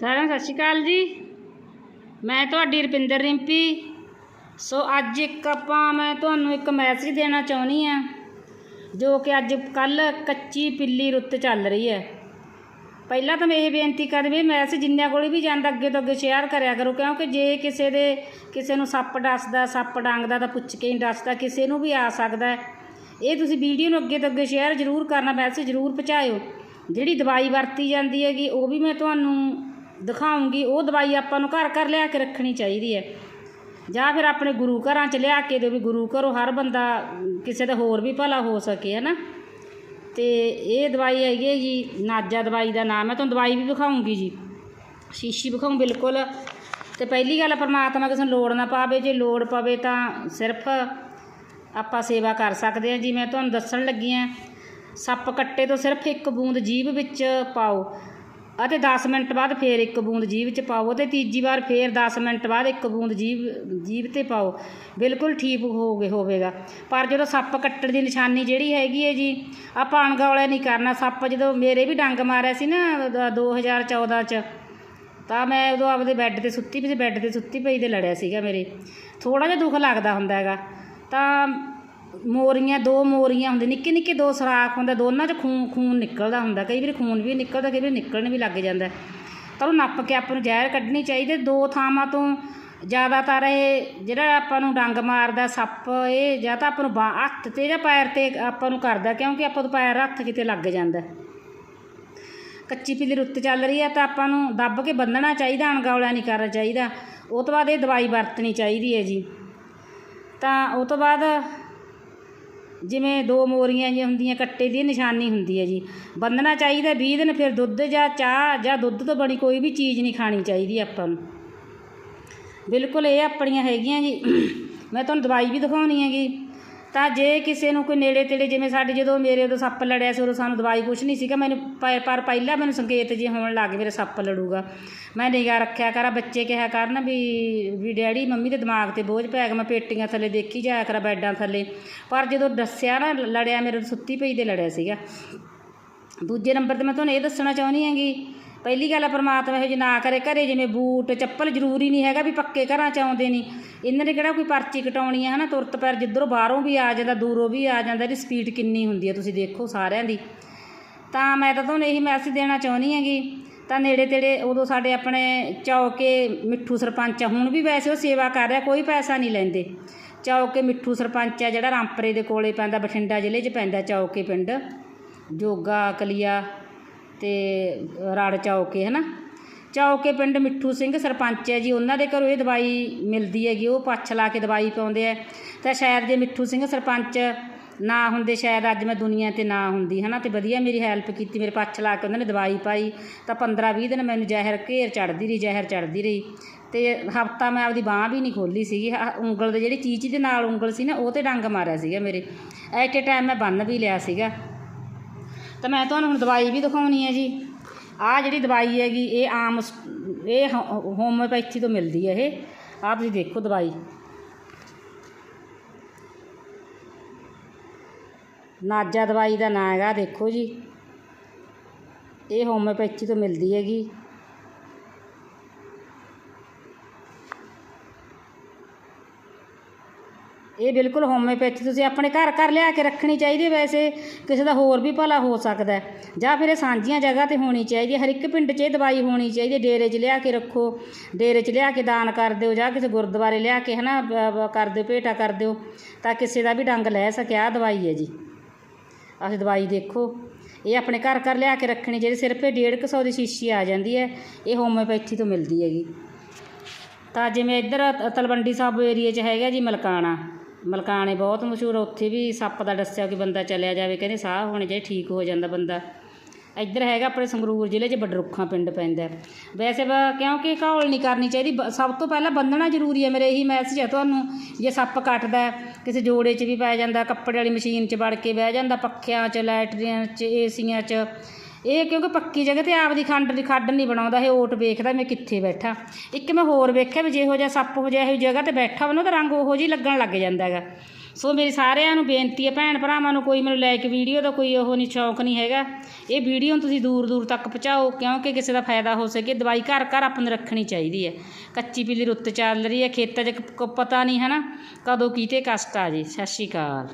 ਸਾਰਿਆਂ ਨੂੰ ਸਤਿ ਸ਼੍ਰੀ ਅਕਾਲ ਜੀ। ਮੈਂ ਤੁਹਾਡੀ ਰੁਪਿੰਦਰ ਰਿੰਪੀ। ਸੋ ਅੱਜ ਇੱਕ ਆਪਾਂ, ਮੈਂ ਤੁਹਾਨੂੰ ਇੱਕ ਮੈਸੇਜ ਦੇਣਾ ਚਾਹੁੰਦੀ ਆ ਜੋ ਕਿ ਅੱਜ ਕੱਲ ਕੱਚੀ ਪਿੱਲੀ ਰੁੱਤ ਚੱਲ ਰਹੀ ਹੈ। ਪਹਿਲਾਂ ਤਾਂ ਮੈਂ ਇਹ ਬੇਨਤੀ ਕਰਦੀ ਮੈਸੇਜ ਜਿੰਨਿਆਂ ਕੋਲ ਵੀ ਜਾਂਦਾ, ਅੱਗੇ ਤੋਂ ਅੱਗੇ ਸ਼ੇਅਰ ਕਰਿਆ ਕਰੋ, ਕਿਉਂਕਿ ਜੇ ਕਿਸੇ ਦੇ, ਕਿਸੇ ਨੂੰ ਸੱਪ ਡਸਦਾ, ਸੱਪ ਡੰਗਦਾ ਤਾਂ ਪੁੱਛ ਕੇ ਹੀ ਡਸਦਾ, ਕਿਸੇ ਨੂੰ ਵੀ ਆ ਸਕਦਾ ਇਹ ਤੁਸੀਂ ਵੀਡੀਓ ਨੂੰ ਅੱਗੇ ਤੋਂ ਅੱਗੇ ਸ਼ੇਅਰ ਜ਼ਰੂਰ ਕਰਨਾ ਮੈਸੇਜ ਜ਼ਰੂਰ ਪਹੁੰਚਾਇਓ। ਜਿਹੜੀ ਦਵਾਈ ਵਰਤੀ ਜਾਂਦੀ ਹੈਗੀ, ਉਹ ਵੀ ਮੈਂ ਤੁਹਾਨੂੰ ਦਿਖਾਉਂਗੀ, ਉਹ ਦਵਾਈ ਆਪਾਂ ਨੂੰ ਘਰ ਘਰ ਲਿਆ ਕੇ ਰੱਖਣੀ ਚਾਹੀਦੀ ਹੈ। ਜਾਂ ਫਿਰ ਆਪਣੇ ਗੁਰੂ ਘਰਾਂ 'ਚ ਲਿਆ ਕੇ ਦਿਓ ਵੀ ਗੁਰੂ ਘਰੋਂ ਹਰ ਬੰਦਾ ਕਿਸੇ ਦਾ ਹੋਰ ਵੀ ਭਲਾ ਹੋ ਸਕੇ, ਹੈ ਨਾ? ਤੇ ਇਹ ਦਵਾਈ ਹੈਗੀ ਹੈ ਜੀ, ਨਾਜਾ ਦਵਾਈ ਦਾ ਨਾਮ ਹੈ। ਤੁਹਾਨੂੰ ਦਵਾਈ ਵੀ ਵਿਖਾਉਂਗੀ ਜੀ। ਸ਼ੀਸ਼ੀ ਵਿਖਾਉਂ, ਬਿਲਕੁਲ। ਤੇ ਪਹਿਲੀ ਗੱਲ ਪਰਮਾਤਮਾ ਕਿਸੇ ਨੂੰ ਲੋੜ ਨਾ ਪਾਵੇ, ਜੇ ਲੋੜ ਪਵੇ ਤਾਂ ਸਿਰਫ ਆਪਾਂ ਸੇਵਾ ਕਰ ਸਕਦੇ ਹਾਂ। ਜੀ ਮੈਂ ਤੁਹਾਨੂੰ ਦੱਸਣ ਲੱਗੀ ਹਾਂ, ਸੱਪ ਕੱਟੇ ਤੋਂ ਸਿਰਫ ਇੱਕ ਬੂੰਦ ਜੀਭ ਵਿੱਚ ਪਾਓ। ਅਤੇ 10 ਮਿੰਟ ਬਾਅਦ ਫੇਰ ਇੱਕ ਬੂੰਦ ਜੀਭ 'ਚ ਪਾਓ ਤੇ ਤੀਜੀ ਵਾਰ ਫੇਰ 10 ਮਿੰਟ ਬਾਅਦ ਇੱਕ ਬੂੰਦ ਜੀਭ ਜੀਭ ਤੇ ਪਾਓ। ਬਿਲਕੁਲ ਠੀਕ ਹੋ ਗਏ, ਹੋਵੇਗਾ। ਪਰ ਜਦੋਂ ਸੱਪ ਕੱਟਣ ਦੀ ਨਿਸ਼ਾਨੀ ਜਿਹੜੀ ਹੈਗੀ ਹੈ ਜੀ, ਆਪਾਂ ਅਣਗੌਲੇ ਨਹੀਂ ਕਰਨਾ। ਸੱਪ ਜਦੋਂ ਮੇਰੇ ਵੀ ਡੰਗ ਮਾਰਿਆ ਸੀ ਨਾ ਦ- 2014 ਚ, ਤਾਂ ਮੈਂ ਉਦੋਂ ਆਪਦੇ ਬੈੱਡ ਤੇ ਸੁੱਤੀ ਪਈ ਸੀ, ਬੈੱਡ ਤੇ ਸੁੱਤੀ ਪਈ ਤੇ ਲੜਿਆ ਸੀਗਾ ਮੇਰੇ। ਥੋੜਾ ਜਿਹਾ ਦੁੱਖ ਲੱਗਦਾ ਹੁੰਦਾ ਹੈਗਾ। ਤਾਂ ਮੋਰੀਆਂ, ਦੋ ਮੋਰੀਆਂ ਹੁੰਦੇ ਨਿੱਕੇ ਨਿੱਕੇ ਦੋ ਸਰਾਖ ਹੁੰਦੇ, ਦੋਨਾਂ 'ਚ ਖੂਨ ਖੂਨ ਨਿਕਲਦਾ ਹੁੰਦਾ, ਕਈ ਵਾਰੀ ਖੂਨ ਵੀ ਨਿਕਲਦਾ, ਕਈ ਵਾਰੀ ਨਿਕਲਣ ਵੀ ਲੱਗ ਜਾਂਦਾ। ਤਾਂ ਉਹ ਨੱਪ ਕੇ ਆਪਾਂ ਨੂੰ ਜ਼ਹਿਰ ਕੱਢਣੀ ਚਾਹੀਦੀ, ਦੋ ਥਾਵਾਂ ਤੋਂ ਜ਼ਿਆਦਾਤਰ ਇਹ ਜਿਹੜਾ ਆਪਾਂ ਨੂੰ ਡੰਗ ਮਾਰਦਾ, ਸੱਪ, ਇਹ ਜਾਂ ਤਾਂ ਆਪਾਂ ਨੂੰ ਬਾਂਹ ਹੱਥ ਤੇ ਜਾਂ ਪੈਰ ਤੇ ਆਪਾਂ ਨੂੰ ਕਰਦਾ, ਕਿਉਂਕਿ ਆਪਾਂ ਤੋਂ ਪੈਰ ਹੱਥ ਕਿਤੇ ਲੱਗ ਜਾਂਦਾ। ਕੱਚੀ ਪੀਲੀ ਰੁੱਤ ਚੱਲ ਰਹੀ ਹੈ ਤਾਂ ਆਪਾਂ ਨੂੰ ਦੱਬ ਕੇ ਬੰਨਣਾ ਚਾਹੀਦਾ, ਅਣਗੌਲਿਆ ਨਹੀਂ ਕਰਨਾ ਚਾਹੀਦਾ। ਉਹ ਤੋਂ ਬਾਅਦ ਇਹ ਦਵਾਈ ਵਰਤਣੀ ਚਾਹੀਦੀ ਹੈ ਜੀ। ਤਾਂ ਉਹ ਤੋਂ ਬਾਅਦ ਜਿਵੇਂ ਦੋ ਮੋਰੀਆਂ ਜਿਹੀਆਂ ਹੁੰਦੀਆਂ, ਕੱਟੇ ਦੀ ਨਿਸ਼ਾਨੀ ਹੁੰਦੀ ਹੈ ਜੀ। ਬੰਨਣਾ ਚਾਹੀਦਾ 20 ਦਿਨ, ਫਿਰ ਦੁੱਧ ਜਾਂ ਚਾਹ ਜਾਂ ਦੁੱਧ ਤੋਂ ਬਣੀ ਕੋਈ ਵੀ ਚੀਜ਼ ਨਹੀਂ ਖਾਣੀ ਚਾਹੀਦੀ ਆਪਾਂ ਨੂੰ। ਬਿਲਕੁਲ ਇਹ ਆਪਣੀਆਂ ਹੈਗੀਆਂ ਜੀ। ਮੈਂ ਤੁਹਾਨੂੰ ਦਵਾਈ ਵੀ ਦਿਖਾਉਣੀ ਹੈਗੀ। ਤਾਂ ਜੇ ਕਿਸੇ ਨੂੰ ਕੋਈ ਨੇੜੇ ਤੇੜੇ ਜਿਵੇਂ ਸਾਡੇ ਜਦੋਂ ਮੇਰੇ ਉਦੋਂ ਸੱਪ ਲੜਿਆ ਸੀ, ਉਦੋਂ ਸਾਨੂੰ ਦਵਾਈ ਕੁਛ ਨਹੀਂ ਸੀਗਾ, ਮੈਨੂੰ ਪ- ਪਰ ਪਹਿਲਾਂ ਮੈਨੂੰ ਸੰਕੇਤ ਜੇ ਹੋਣ ਲੱਗ ਗਏ, ਮੇਰੇ ਸੱਪ ਲੜੂਗਾ। ਮੈਂ ਨਿਗਾਹ ਰੱਖਿਆ ਕਰਾਂ ਬੱਚੇ ਕਿਹਾ ਕਰਨ ਵੀ ਵੀ ਡੈਡੀ, ਮੰਮੀ ਦੇ ਦਿਮਾਗ ਤੇ ਬੋਝ ਪੈ ਗਿਆ, ਮੈਂ ਪੇਟੀਆਂ ਥੱਲੇ ਦੇਖੀ ਜਾਇਆ ਕਰਾਂ ਬੈੱਡਾਂ ਥੱਲੇ। ਪਰ ਜਦੋਂ ਦੱਸਿਆ ਨਾ, ਲੜਿਆ ਮੇਰੇ ਸੁੱਤੀ ਪਈ ਤੇ ਲੜਿਆ ਸੀਗਾ। ਦੂਜੇ ਨੰਬਰ ਤੇ ਮੈਂ ਤੁਹਾਨੂੰ ਇਹ ਦੱਸਣਾ ਚਾਹੁੰਦੀ ਹਾਂਗੀ, ਪਹਿਲੀ ਗੱਲ ਆ, ਪਰਮਾਤਮਾ ਇਹੋ ਜਿਹੀ ਨਾ ਕਰੇ, ਘਰੇ ਜਿਵੇਂ ਬੂਟ, ਚੱਪਲ ਜ਼ਰੂਰੀ ਨਹੀਂ ਹੈਗਾ ਵੀ ਪੱਕੇ ਘਰਾਂ ਚ ਆਉਂਦੇ ਨਹੀਂ ਇਹਨਾਂ ਨੇ ਕਿਹੜਾ ਕੋਈ ਪਰਚੀ ਕਟਾਉਣੀ ਹੈ ਹਨਾ? ਤੁਰਤ ਪੈਰ ਜਿੱਧਰੋਂ ਬਾਹਰੋਂ ਵੀ ਆ ਜਾਂਦਾ, ਦੂਰੋਂ ਵੀ ਆ ਜਾਂਦਾ, ਇਹਦੀ ਸਪੀਡ ਕਿੰਨੀ ਹੁੰਦੀ ਹੈ ਤੁਸੀਂ ਦੇਖੋ ਸਾਰਿਆਂ ਦੀ। ਤਾਂ ਮੈਂ ਤਾਂ ਤੁਹਾਨੂੰ ਇਹੀ ਮੈਸੇਜ ਦੇਣਾ ਚਾਹੁੰਦੀ ਹੈਗੀ ਤਾਂ ਨੇੜੇ ਤੇੜੇ ਉਦੋਂ ਸਾਡੇ ਆਪਣੇ ਚੌਕੇ ਮਿੱਠੂ ਸਰਪੰਚ ਆ, ਹੁਣ ਵੀ ਵੈਸੇ ਉਹ ਸੇਵਾ ਕਰ ਰਿਹਾ, ਕੋਈ ਪੈਸਾ ਨਹੀਂ ਲੈਂਦੇ। ਚੌਕੇ ਮਿੱਠੂ ਸਰਪੰਚ ਆ, ਜਿਹੜਾ ਰਾਮਪਰੇ ਦੇ ਕੋਲੇ ਪੈਂਦਾ, ਬਠਿੰਡਾ ਜ਼ਿਲ੍ਹੇ 'ਚ ਪੈਂਦਾ ਚੌਕੇ ਪਿੰਡ, ਜੋਗਾ ਕਲੀਆ ਤੇ ਰੜ ਚੌਕੇ ਹੈ ਨਾ ਚੌਕੇ ਪਿੰਡ ਮਿੱਠੂ ਸਿੰਘ ਸਰਪੰਚ ਹੈ ਜੀ, ਉਹਨਾਂ ਦੇ ਘਰੋਂ ਇਹ ਦਵਾਈ ਮਿਲਦੀ ਹੈਗੀ, ਉਹ ਪੱਛ ਲਾ ਕੇ ਦਵਾਈ ਪਾਉਂਦੇ ਆ। ਤਾਂ ਸ਼ਾਇਦ ਜੇ ਮਿੱਠੂ ਸਿੰਘ ਸਰਪੰਚ ਨਾ ਹੁੰਦੇ, ਸ਼ਾਇਦ ਅੱਜ ਮੈਂ ਦੁਨੀਆ ਤੇ ਨਾ ਹੁੰਦੀ ਹੈ ਨਾ ਤੇ ਵਧੀਆ ਮੇਰੀ ਹੈਲਪ ਕੀਤੀ, ਮੇਰੇ ਪੱਛ ਲਾ ਕੇ ਉਹਨਾਂ ਨੇ ਦਵਾਈ ਪਾਈ। ਤਾਂ 15 20 ਦਿਨ ਮੈਨੂੰ ਜ਼ਹਿਰ ਘੇਰ ਚੜਦੀ ਰਹੀ, ਜ਼ਹਿਰ ਚੜਦੀ ਰਹੀ। ਤੇ ਹਫਤਾ ਮੈਂ ਆਪਦੀ ਬਾਹ ਵੀ ਨਹੀਂ ਖੋਲੀ ਸੀਗੀ। ਆਹ ਉਂਗਲ ਦੇ ਜਿਹੜੀ ਚੀਚੀ ਦੇ ਨਾਲ ਉਂਗਲ ਸੀ ਨਾ, ਉਹ ਤੇ ਡੰਗ ਮਾਰਿਆ ਸੀਗਾ ਮੇਰੇ। ਐਟ ਏ ਟਾਈਮ ਮੈਂ ਬੰਨ ਵੀ ਲਿਆ ਸੀਗਾ। ਤਾਂ ਮੈਂ ਤੁਹਾਨੂੰ ਹੁਣ ਦਵਾਈ ਵੀ ਦਿਖਾਉਣੀ ਹੈ ਜੀ। ਆਹ ਜਿਹੜੀ ਦਵਾਈ ਹੈਗੀ, ਇਹ ਆਮ ਸ- ਇਹ ਹੋ- ਹੋਮੋਪੈਥੀ ਤੋਂ ਮਿਲਦੀ ਹੈ ਇਹ। ਆਪ ਤੁਸੀਂ ਦੇਖੋ ਦਵਾਈ। ਨਾਜਾ ਦਵਾਈ ਦਾ ਨਾਂ ਹੈਗਾ, ਦੇਖੋ ਜੀ। ਇਹ ਹੋਮੋਪੈਥੀ ਤੋਂ ਮਿਲਦੀ ਹੈਗੀ। ਇਹ ਬਿਲਕੁਲ ਹੋਮਿਓਪੈਥੀ ਤੁਸੀਂ ਆਪਣੇ ਘਰ ਘਰ ਲਿਆ ਕੇ ਰੱਖਣੀ ਚਾਹੀਦੀ ਵੈਸੇ, ਕਿਸੇ ਦਾ ਹੋਰ ਵੀ ਭਲਾ ਹੋ ਸਕਦਾ ਜਾਂ ਫਿਰ ਇਹ ਸਾਂਝੀਆਂ ਜਗ੍ਹਾ ਤੇ ਹੋਣੀ ਚਾਹੀਦੀ ਹੈ, ਹਰ ਇੱਕ ਪਿੰਡ 'ਚ ਇਹ ਦਵਾਈ ਹੋਣੀ ਚਾਹੀਦੀ ਹੈ, ਡੇਰੇ 'ਚ ਲਿਆ ਕੇ ਰੱਖੋ, ਡੇਰੇ 'ਚ ਲਿਆ ਕੇ ਦਾਨ ਕਰ ਦਿਓ, ਜਾਂ ਕਿਸੇ ਗੁਰਦੁਆਰੇ ਲਿਆ ਕੇ ਹਨਾ ਬ- ਕਰ ਦਿਓ, ਭੇਟਾ ਕਰ ਦਿਓ, ਤਾਂ ਕਿਸੇ ਦਾ ਵੀ ਡੰਗ ਲੈ ਸਕਿਆ ਦਵਾਈ ਹੈ ਜੀ। ਅਸੀਂ ਦਵਾਈ ਦੇਖੋ, ਇਹ ਆਪਣੇ ਘਰ ਘਰ ਲਿਆ ਕੇ ਰੱਖਣੀ ਚਾਹੀਦੀ ਸਿਰਫ ਇਹ ਡੇਢ ਕੁ ਸੌ ਦੀ ਸ਼ੀਸ਼ੀ ਆ ਜਾਂਦੀ ਹੈ, ਇਹ ਹੋਮਿਓਪੈਥੀ ਤੋਂ ਮਿਲਦੀ ਹੈਗੀ। ਤਾਂ ਜਿਵੇਂ ਇੱਧਰ ਤਲਵੰਡੀ ਸਾਬੋ ਏਰੀਏ 'ਚ ਹੈਗਾ ਜੀ ਮਲਕਾਣਾ ਮਲਕਾਣੇ ਬਹੁਤ ਮਸ਼ਹੂਰ ਉੱਥੇ ਵੀ ਸੱਪ ਦਾ ਦੱਸਿਆ ਕਿ ਬੰਦਾ ਚਲਿਆ ਜਾਵੇ, ਕਹਿੰਦੇ ਸਾਹ ਹੋਣੇ ਚਾਹੀਦੇ, ਠੀਕ ਹੋ ਜਾਂਦਾ ਬੰਦਾ। ਇੱਧਰ ਹੈਗਾ ਆਪਣੇ ਸੰਗਰੂਰ ਜ਼ਿਲ੍ਹੇ 'ਚ ਬਡਰੁੱਖਾਂ ਪਿੰਡ ਪੈਂਦਾ ਵੈਸੇ ਬ- ਕਿਉਂਕਿ ਘੌਲ ਨਹੀਂ ਕਰਨੀ ਚਾਹੀਦੀ, ਬ- ਸਭ ਤੋਂ ਪਹਿਲਾਂ ਬੰਨਣਾ ਜ਼ਰੂਰੀ ਹੈ, ਮੇਰੇ ਇਹੀ ਮੈਸੇਜ ਹੈ ਤੁਹਾਨੂੰ, ਜੇ ਸੱਪ ਕੱਟਦਾ ਕਿਸੇ ਜੋੜੇ 'ਚ ਵੀ ਪੈ ਜਾਂਦਾ, ਕੱਪੜੇ ਵਾਲੀ ਮਸ਼ੀਨ 'ਚ ਵੜ ਕੇ ਬਹਿ ਜਾਂਦਾ, ਪੱਖਿਆਂ 'ਚ ਲੈਟਰੀਆਂ 'ਚ, ਏਸੀਆਂ 'ਚ ਇਹ ਕਿਉਂਕਿ ਪੱਕੀ ਜਗ੍ਹਾ ਤੇ ਆਪ ਦੀ ਖੰਡ ਦੀ ਖੱਡ ਨਹੀਂ ਬਣਾਉਂਦਾ, ਇਹ ਓਟ ਵੇਖਦਾ ਮੈਂ ਕਿੱਥੇ ਬੈਠਾ। ਇੱਕ ਮੈਂ ਹੋਰ ਵੇਖਿਆ ਵੀ ਜਿਹੋ ਜਿਹਾ ਸੱਪ ਹੋ ਜਿਹਾ ਇਹੋ ਜਗ੍ਹਾ ਤੇ ਬੈਠਾ ਹੋਵੇ ਨਾ ਤਾਂ ਰੰਗ ਉਹੋ ਜਿਹੀ ਲੱਗਣ ਲੱਗ ਜਾਂਦਾ ਹੈਗਾ। ਸੋ ਮੇਰੀ ਸਾਰਿਆਂ ਨੂੰ ਬੇਨਤੀ ਹੈ, ਭੈਣ ਭਰਾਵਾਂ ਨੂੰ ਕੋਈ ਮੈਨੂੰ ਲਾਈਕ ਵੀਡੀਓ ਦਾ ਕੋਈ ਉਹ ਨਹੀਂ, ਸ਼ੌਂਕ ਨਹੀਂ ਹੈਗਾ। ਇਹ ਵੀਡੀਓ ਨੂੰ ਤੁਸੀਂ ਦੂਰ ਦੂਰ ਤੱਕ ਪਹੁੰਚਾਓ, ਕਿਉਂਕਿ ਕਿਸੇ ਦਾ ਫਾਇਦਾ ਹੋ ਸਕੇ। ਦਵਾਈ ਘਰ ਘਰ ਆਪਾਂ ਨੂੰ ਰੱਖਣੀ ਚਾਹੀਦੀ ਹੈ। ਕੱਚੀ ਪੀਲੀ ਰੁੱਤ ਚੱਲ ਰਹੀ ਹੈ, ਖੇਤਾਂ 'ਚ ਪਤਾ ਨਹੀਂ ਹੈ ਨਾ ਕਦੋਂ ਕੀਤੇ ਕਸ਼ਟ ਆ ਜੇ। ਸਤਿ ਸ਼੍ਰੀ ਅਕਾਲ।